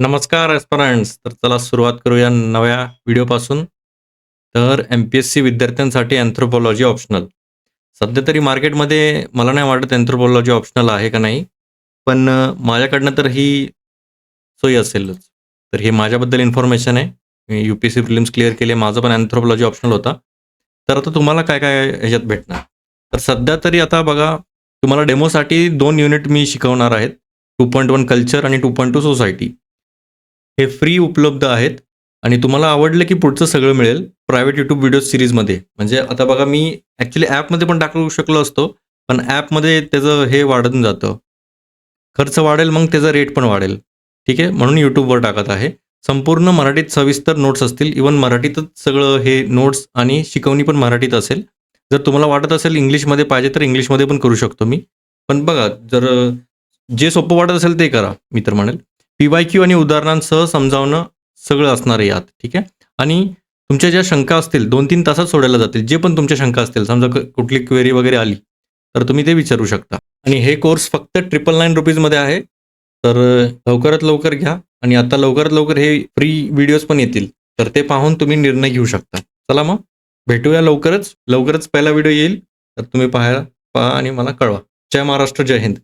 नमस्कार एस्परंट्स. तर चला सुरुवात करूया नव्या व्हिडिओपासून. तर एम पी एस सी विद्यार्थ्यांसाठी अँथ्रोपॉलॉजी ऑप्शनल सध्या तरी मार्केटमध्ये मला नाही वाटत अँथ्रोपॉलॉजी ऑप्शनल आहे का नाही पण माझ्याकडनं तर ही सोयी असेलच. तर हे माझ्याबद्दल इन्फॉर्मेशन आहे. मी U P S C prelims clear केले माझं पण अँथ्रोपॉलॉजी ऑप्शनल होता. तर आता तुम्हाला काय काय ह्याच्यात भेटणार? तर सध्या तरी आता बघा तुम्हाला डेमोसाठी दोन युनिट मी शिकवणार आहेत. टू पॉईंट वन कल्चर आणि टू पॉईंट टू सोसायटी हे फ्री उपलब्ध आहेत. आणि तुम्हाला आवडलं की पुढचं सगळं मिळेल प्रायव्हेट यूट्यूब व्हिडिओ सिरीजमध्ये म्हणजे आता बघा मी ॲक्च्युली ॲपमध्ये पण टाकू शकलो असतो पण ॲपमध्ये त्याचं हे वाढून जातं. खर्च वाढेल मग त्याचा रेट पण वाढेल. ठीक आहे? म्हणून यूट्यूबवर टाकत आहे. संपूर्ण मराठीत सविस्तर नोट्स असतील. इवन मराठीतच सगळं हे नोट्स आणि शिकवणी पण मराठीत असेल. जर तुम्हाला वाटत असेल इंग्लिशमध्ये पाहिजे तर इंग्लिशमध्ये पण करू शकतो मी. पण बघा जर जे सोपं वाटत असेल ते करा मी तर म्हणेल. पीवाय क्यू आणि उदाहरणांसह समजावणं सगळं असणार आहे यात ठीक आहे? आणि तुमच्या ज्या शंका असतील दोन तीन तासात सोडायला जातील जे पण तुमच्या शंका असतील समजा कुठली क्वेरी वगैरे आली तर तुम्ही ते विचारू शकता. आणि हे कोर्स फक्त ट्रिपल नाईन रुपीजमध्ये आहे तर लवकरात लवकर घ्या. आणि आता लवकरात लवकर हे फ्री व्हिडिओज पण येतील तर ते पाहून तुम्ही निर्णय घेऊ शकता. चला मग भेटूया लवकरच. लवकरच पहिला व्हिडिओ येईल तर तुम्ही पाहायला पहा आणि मला कळवा. जय महाराष्ट्र जय हिंद.